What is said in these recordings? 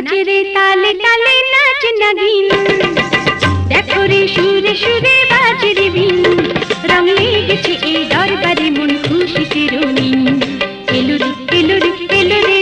নাচের তালে তালে নাচ নাগিন। দেখো রে সুরে সুরে বাজে রে বিন। রং লেগেছে এই দরবারে, মন খুশিতে রঙিন। এলুর এলুর এলুরে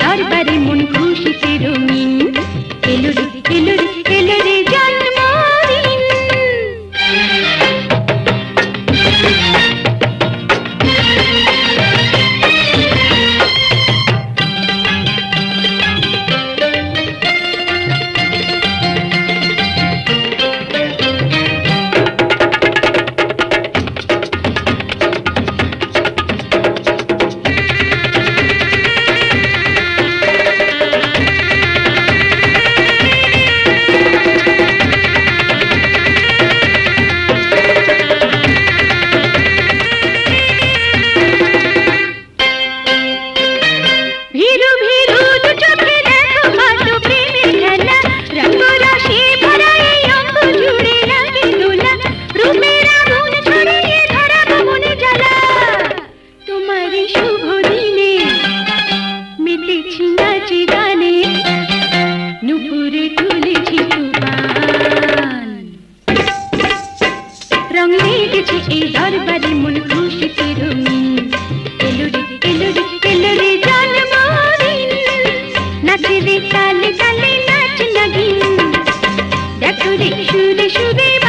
দরবারে মন খুশিতে রঙিন এলুরি এলুরি ডেকেছে এই দরবারে মন খুশিতে রঙিন এলোরে এলোরে এলোরে জান মরিন নাচে রে তালে তালে নাচ নাগিন দেখো রে সুরে সুরে